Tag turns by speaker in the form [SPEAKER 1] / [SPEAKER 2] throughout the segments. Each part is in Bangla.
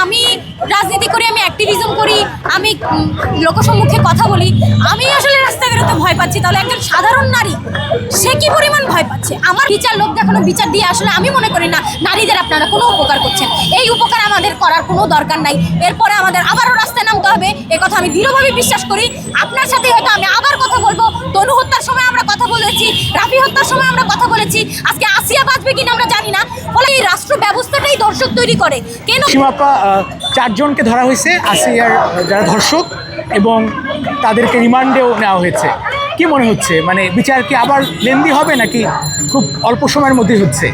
[SPEAKER 1] আমি রাজনীতি করি অ্যাক্টিভিজম করি, আমি লোকসম্মুখে কথা বলি, আমি আসলে রাস্তায় বেরোতে ভয় পাচ্ছি। তাহলে একজন সাধারণ নারী, সে কি পরিমাণ ভয় পাচ্ছে? আমার বিচার লোক দেখানো বিচার দিয়ে আসলে আমি মনে করি না, নারীদের আপনারা কোনো উপকার করছেন। এই উপকার আমাদের করার কোনো দরকার নাই। এরপরে আমাদের আবারও রাস্তায় নামতে হবে। এ কথা আমি দৃঢ়ভাবে বিশ্বাস করি। আপনার সাথে হয়তো আমি আবার কথা বলব। তনু হত্যার সময় আমরা কথা বলেছি, রাফি হত্যার সময় আমরা কথা বলেছি। আজকে আসিয়া বাঁচবে কিনা আমরা জানি না। ফলে এই রাষ্ট্র ব্যবস্থাটাই দর্শক তৈরি করে। কেন
[SPEAKER 2] চারজনকে ধরা হয়েছে। আসিয়ার যারা ধর্ষক এবং তাদেরকে রিমান্ডেও নেওয়া হয়েছে, কি মনে হচ্ছে? মানে বিচার কি আবার লেন্দি হবে নাকি খুব অল্প সময়ের মধ্যে হচ্ছে?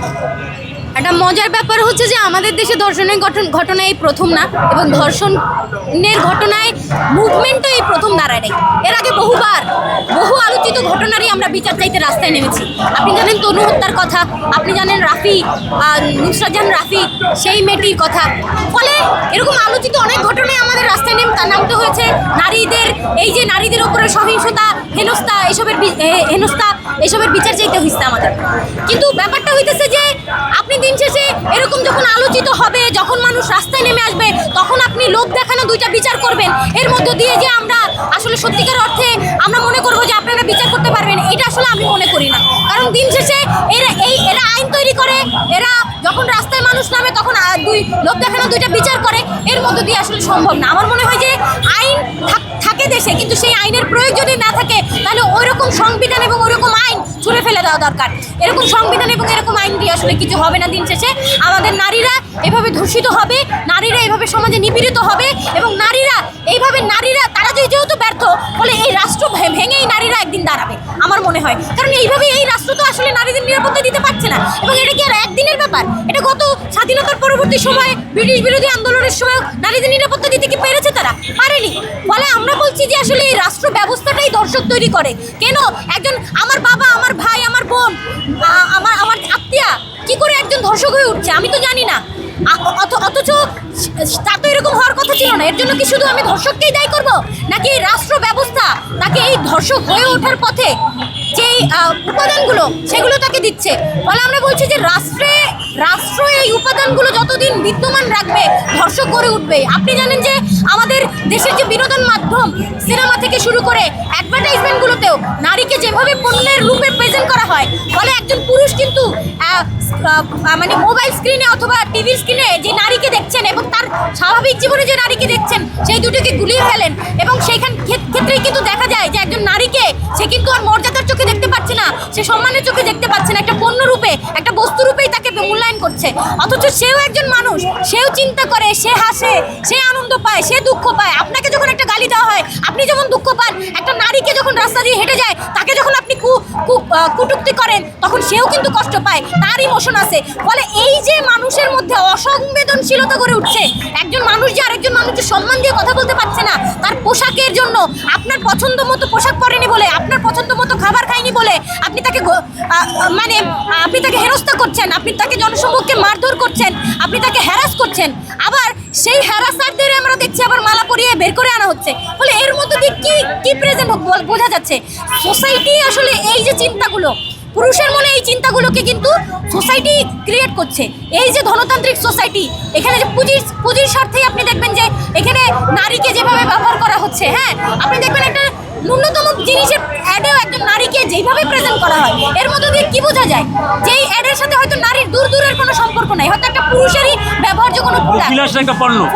[SPEAKER 1] একটা মজার ব্যাপার হচ্ছে যে আমাদের দেশে ধর্ষণের ঘটন এই প্রথম না, এবং ধর্ষণের ঘটনায় মুভমেন্টও এই প্রথম দাঁড়ায় নাই। এর আগে বহুবার, বহু আলোচিত ঘটনারই আমরা বিচার চাইতে রাস্তায় নেমেছি। আপনি জানেন তনু হত্যার কথা, আপনি জানেন রাফি জাহান রাফি, সেই মেয়েটির কথা। ফলে এরকম আলোচিত নারীদের এই যে নারীদের উপরে সহিংসতা, হেনস্থা, এসবের হেনস্থা, এসবের বিচার চাইতে হয়েছে আমাদের। কিন্তু ব্যাপারটা হইতেছে যে, আপনি দিন শেষে এরকম যখন আলোচিত হবে, যখন মানুষ রাস্তায় নেমে আসবে, তখন আপনি লোক দেখানো দুইটা বিচার করবেন। এর মধ্য দিয়ে যে আমরা আসলে সত্যিকার অর্থে আমরা মনে করব যে আপনারা বিচার করতে পারবেন, এটা আসলে আমি মনে করি না। কারণ দিন শেষে এরা এই, এরা আইন তৈরি করে, এরা যখন রাস্তায় মানুষ নামে, তখন দুই লোক দেখানো দুইটা বিচার করে। এর মধ্য দিয়ে আসলে সম্ভব না। আমার মনে হয় যে আইন থাক- দেশে, কিন্তু সেই আইনের প্রয়োগ যদি না থাকে, তাহলে ওই রকম সংবিধান এবং ওই রকম আইন ছুঁড়ে ফেলে দেওয়া দরকার। এরকম সংবিধান এবং এরকম আইন দিয়ে আসলে কিছু হবে না দিন শেষে। আমাদের নারীরা এভাবে ধর্ষিত হবে, নারীরা এভাবে সমাজে নিপীড়িত হবে এবং নারীরা, এইভাবে নারীরা, তারা যেহেতু ব্যর্থ, ফলে এই রাষ্ট্র ভেঙেই নারীরা আমার মনে হয়। কারণ এইভাবে এই রাষ্ট্র তো আসলে নারীদের নিরাপত্তা দিতে পারছে না। এবং এটা কি আর একদিনের ব্যাপার? এটা গত স্বাধীনতার পরবর্তী সময়ে ব্রিটিশ বিরোধী আন্দোলনের সময় নারীদের নিরাপত্তা দিতে কি পেরেছে তারা? পারেনি। ফলে আমরা বলছি যে আসলে এই রাষ্ট্র ব্যবস্থাটাই দর্শক তৈরি করে। কেন? একজন আমার বাবা, আমার ভাই, আমার বোন আমার আমার আত্মীয়া কি করে একজন ধর্ষক হয়ে উঠছে? আমি তো জানি না। অথচ তা তো এরকম হওয়ার কথা ছিল না। এর জন্য কি শুধু আমি ধর্ষককেই দায়ী করব? নাকি রাষ্ট্র ব্যবস্থা তাকে এই ধর্ষক হয়ে ওঠার পথে যেই উপাদানগুলো, সেগুলো তাকে দিচ্ছে? ফলে আমরা বলছি যে রাষ্ট্রে রাষ্ট্র এই উপাদানগুলো যতদিন বিদ্যমান রাখবে, ধর্ষক করে উঠবে। আপনি জানেন যে আমাদের দেশের যে বিনোদন মাধ্যম, সিনেমা থেকে শুরু করে অ্যাডভার্টাইজমেন্টগুলোতেও নারীকে যেভাবে পণ্যের রূপে প্রেজেন্ট করা হয়, ফলে একজন পুরুষ কিন্তু মানে মোবাইল স্ক্রিনে অথবা টিভির স্ক্রিনে যে নারীকে দেখছেন এবং তার স্বাভাবিক জীবনে যে নারীকে দেখছেন, সেই দুটোকে গুলিয়ে ফেলেন এবং সেইখান ক্ষেত- ক্ষেত্রেই কিন্তু দেখা যায় যে একজন নারীকে সে কিন্তু আর মর্যাদার চোখে দেখতে পাচ্ছে না সে সম্মানের চোখে দেখতে পাচ্ছে না একটা পণ্য রূপে একটা বস্তু রূপেই তাকে মূল্যায়ন করছে। অথচ সেও একজন মানুষ সেও চিন্তা করে সে হাসে সে আনন্দ পায় সে দুঃখ পায়। আপনাকে যখন একটা গালি দেওয়া হয় আপনি যেমন দুঃখ পান একটা নারীকে যখন রাস্তা দিয়ে হেঁটে যায় তাকে যখন আপনি কু কু- আহ, করেন তখন সেও কিন্তু কষ্ট পায় তার ইমোশন আছে। ফলে এই যে মানুষের মধ্যে অসংবেদনশীলতা গড়ে উঠছে একজন মানুষ যে আরেকজন মানুষের সম্মান দিয়ে কথা বলতে পারছে না মানে আপনি তাকে হেনস্থা করছেন, আপনি তাকে জনসমক্ষে মারধর করছেন, আপনি তাকে হ্যারাস করছেন, আবার সেই হ্যারাসারদের আমরা দেখছি আবার মালা পরিয়ে বের করে আনা হচ্ছে। ফলে এর মধ্যে দিয়ে কি কি প্রেজেন্ট বোঝা যাচ্ছে। সোসাইটি আসলে এই যে চিন্তাগুলো, পুরুষের মনে এই চিন্তাগুলোকে কিন্তু সোসাইটি ক্রিয়েট করছে। এই যে ধনতান্ত্রিক সোসাইটি এখানে যে পুঁজির পুঁজির স্বার্থেই আপনি দেখবেন যে এখানে নারীকে যেভাবে ব্যবহার করা হচ্ছে হ্যাঁ? আপনি দেখবেন ন্যূনতম জিনিসের অ্যাডেও একজন নারীকে যেভাবে প্রেজেন্ট করা হয় এর মধ্যে দিয়ে কী বোঝা যায়? যে এই অ্যাডের সাথে হয়তো নারীর দূর দূরের কোনো সম্পর্ক নাই হয়তো একটা পুরুষেরই ব্যবহার্য কোনো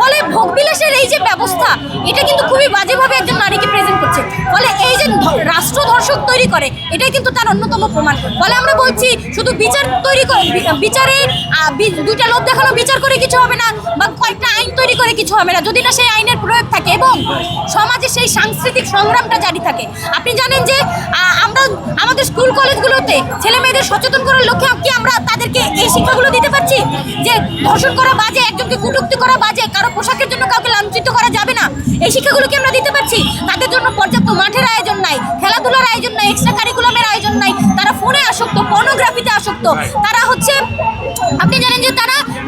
[SPEAKER 1] ফলে ভোগবিলাসের এই যে ব্যবস্থা এটা কিন্তু খুবই বাজেভাবে একজন তৈরি করে, এটাই কিন্তু তার অন্যতম প্রমাণ। ফলে আমরা বলছি, শুধু বিচার তৈরি করে বিচারে দুইটা লোক দেখানো বিচার করে কিছু হবে না, বা কয়েকটা আইন তৈরি করে কিছু হবে না। যদি না সেই আইনের প্রয়োগ থাকে এবং সমাজে সেই সাংস্কৃতিক সংগ্রামটা জারি থাকে। আপনি জানেন যে আমরা আমাদের স্কুল কলেজগুলোতে ছেলে মেয়েদের সচেতন করার লক্ষ্যে কি আমরা তাদেরকে এই শিক্ষাগুলো দিতে পারছি? যে ধর্ষণ করা বাজে, একজনকে কুটুক্তি করা বাজে, কারও পোশাকের জন্য কাউকে লাঞ্ছিত করা যাবে না। এই শিক্ষাগুলো কি আমরা দিতে পারছি? তাদের জন্য পর্যাপ্ত মাঠের আসক্ত পর্নোগ্রাফিতে আসক্ত। তারা হচ্ছে আপনি জানেন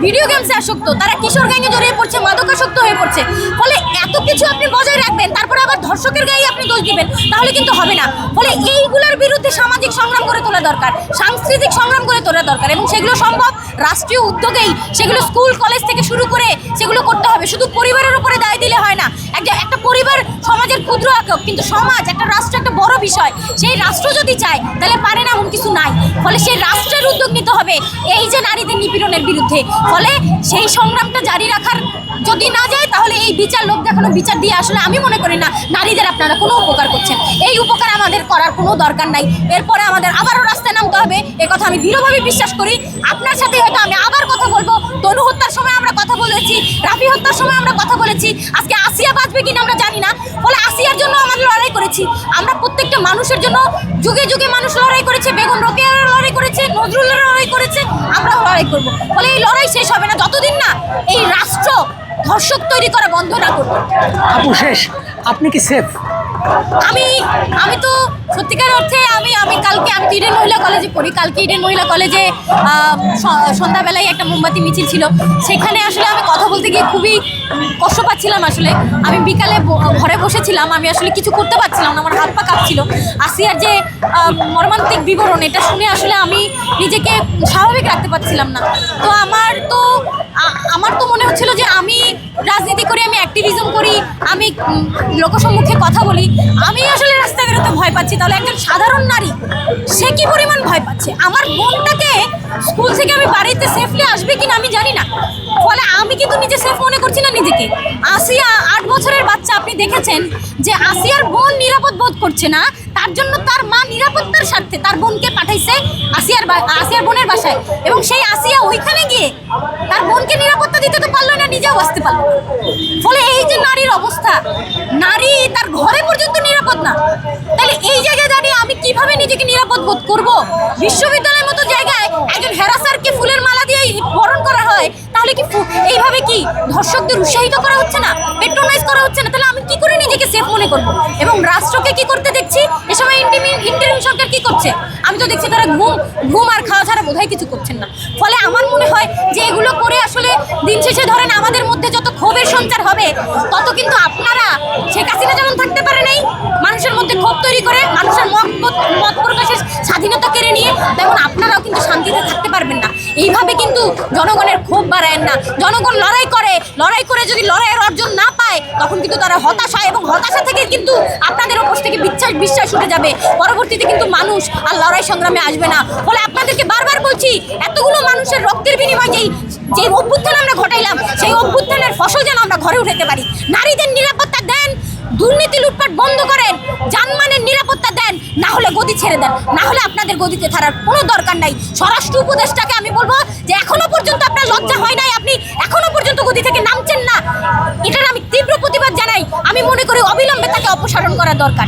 [SPEAKER 1] ভিডিও গেমসে আসক্ত, তারা কিশোর গ্যাংয়ে জড়িয়ে পড়ছে, মাদকাসক্ত হয়ে পড়ছে। ফলে এত কিছু আপনি বজায় রাখবেন, তারপরে আবার ধর্ষকের গায়ে আপনি দোষ দিবেন, তাহলে কিন্তু হবে না। ফলে এইগুলোর বিরুদ্ধে সামাজিক সংগ্রাম করে তোলা দরকার, সাংস্কৃতিক সংগ্রাম করে তোলা দরকার, এবং সেগুলো সম্ভব রাষ্ট্রীয় উদ্যোগেই, সেগুলো স্কুল, কলেজ থেকে শুরু করে সেগুলো করতে হবে। শুধু পরিবারের উপরে দায় দিলে হয় না, একটা একটা পরিবার সমাজের ক্ষুদ্র একক কিন্তু সমাজ, একটা রাষ্ট্র, একটা বড় বিষয়। সেই রাষ্ট্র যদি চায়, তাহলে পারে না এমন কিছু নাই। ফলে সেই রাষ্ট্রের উদ্যোগ নিতে হবে, এই যে নারীদের নিপীড়নের বিরুদ্ধে। ফলে সেই সংগ্রামটা জারি রাখার যদি না যায়, তাহলে এই বিচার লোক দেখানো বিচার দিয়ে আসলে আমি মনে করি না, নারীদের আপনারা কোনো উপকার করছেন। এই উপকার আমাদের করার কোনো দরকার নাই। এরপরে আমাদের আবারও রাস্তায় নামতে হবে। এ কথা আমি দৃঢ়ভাবে বিশ্বাস করি। আপনার সাথে হয়তো আমি আবার কথা বলব। তনু হত্যার সময় আমরা কথা বলেছি, রাফি হত্যার সময় আমরা কথা বলেছি। আজকে আসিয়া বাঁচবে কিনা আমরা জানি না। ফলে আসিয়ার জন্য আমরা লড়াই করেছি। আমরা মানুষের জন্য যুগে যুগে মানুষ লড়াই করেছে বেগম রোকেয়ারও লড়াই করেছে নজরুলের লড়াই করেছে আমরাও লড়াই করব। ফলে এই লড়াই শেষ হবে না যতদিন না এই রাষ্ট্র ধর্ষক তৈরি করা বন্ধ না করবে।
[SPEAKER 2] আপু শেষ। আপনি কি সেফ
[SPEAKER 1] আমি আমি তো সত্যিকার অর্থে আমি আমি কালকে আমি তো ইডেন মহিলা কলেজে পড়ি। কালকে ইডেন মহিলা কলেজে সন্ধ্যাবেলায় একটা মোমবাতি মিছিল ছিল। সেখানে আসলে আমি কথা বলতে গিয়ে খুবই কষ্ট পাচ্ছিলাম আসলে। আমি বিকালে ঘরে বসেছিলাম আমি আসলে কিছু করতে পারছিলাম না আমার হাত কাঁপছিল আসিয়ার যে মর্মান্তিক বিবরণ, এটা শুনে আসলে আমি নিজেকে স্বাভাবিক রাখতে পারছিলাম না। তো আমার তো আমার তো মনে হচ্ছিল যে আমি রাজনীতি করি, আমি অ্যাক্টিভিজম করি, আমি লোকসম্মুখে কথা বলি। আমি আসলে রাস্তায় ভয় পাচ্ছি, তাহলে একজন সাধারণ নারী, সে কি পরিমাণ ভয় পাচ্ছে? আমার বোনটাকে স্কুল থেকে আমি বাড়িতে সেফলি আসবে কিনা আমি জানি না। ফলে আমি কিন্তু নিজে সেফ মনে করছি না নিজেকে। আসিয়া আট বছরের বাচ্চা আপনি দেখেছেন যে আসিয়ার বোন নিরাপদ বোধ করছে না তার জন্য তার মা নিরাপত্তার স্বার্থে তার বোনকে পাঠাইছে আসিয়ার আসিয়ার বোনের বাসায়। এবং সেই আসিয়া ওইখানে গিয়ে তার বোনকে নিরাপত্তা দিতে তো পারল না, নিজেও আসতে পারল ফলে এই যে নারীর অবস্থা, নারী তার ঘরে পর্যন্ত নিরাপদ না। তাহলে এই জায়গায় দাঁড়িয়ে আমি কীভাবে নিজেকে নিরাপদ বোধ করব? বিশ্ববিদ্যালয়ের মতো জায়গায় একজন হ্যারাসারকে ফুলের মালা দিয়ে বরণ করা হয় তাহলে কি ফু- এইভাবে কি? ধর্ষকদের উৎসাহিত করা হচ্ছে না? পেট্রোনাইজ করা হচ্ছে না? তাহলে আমি কি করে নিজেকে সেফ মনে করব? এবং রাষ্ট্রকে কি করতে দেখছি? এ সময় ইন্টারিম সরকার কি করছে? আমি তো দেখছি তারা ঘুম ঘুম আর খাওয়া ছাড়া বোধহয় কিছু করছেন না। ফলে আমার মনে হয় যে এগুলো করে আসলে দিন শেষে ধরেন আমাদের মধ্যে যত ক্ষোভের সঞ্চার হবে, তত কিন্তু আপনারা শেখ হাসিনা যেমন থাকতে পারে নাই, মানুষের মধ্যে ক্ষোভ তৈরি করে, মানুষের মত, মত- প্রকাশের স্বাধীনতা কেড়ে নিয়ে, তেমন আপনারাও এইভাবে কিন্তু জনগণের ক্ষোভ বাড়ায় না। জনগণ লড়াই করে লড়াই করে যদি লড়াইয়ের অর্জন না পায়, তখন কিন্তু তারা হতাশা এবং হতাশা থেকে কিন্তু আপনাদের ওপর থেকে বিশ্বাস বিশ্বাস উঠে যাবে। পরবর্তীতে কিন্তু মানুষ আর লড়াই সংগ্রামে আসবে না। ফলে আপনাদেরকে বারবার বলছি, এতগুলো মানুষের রক্তের বিনিময়ে যেই যে অভ্যুত্থান আমরা ঘটাইলাম, সেই অভ্যুত্থানের ফসল যেন আমরা ঘরে উঠাতে পারি। নারীদের নিরাপত্তা দেন দুর্নীতি লুটপাট বন্ধ করেন জানমানের নিরাপত্তা দেন, না হলে গদি ছেড়ে দেন। না হলে আপনাদের গদিতে থাকার কোনো দরকার নাই। স্বরাষ্ট্র উপদেষ্টাকে আমি বলব যে এখনও পর্যন্ত আপনার লজ্জা হয় নাই, আপনি এখনও পর্যন্ত গদি থেকে নামছেন না। এটার আমি তীব্র প্রতিবাদ জানাই। আমি মনে করি অবিলম্বে তাকে অপসারণ করা দরকার।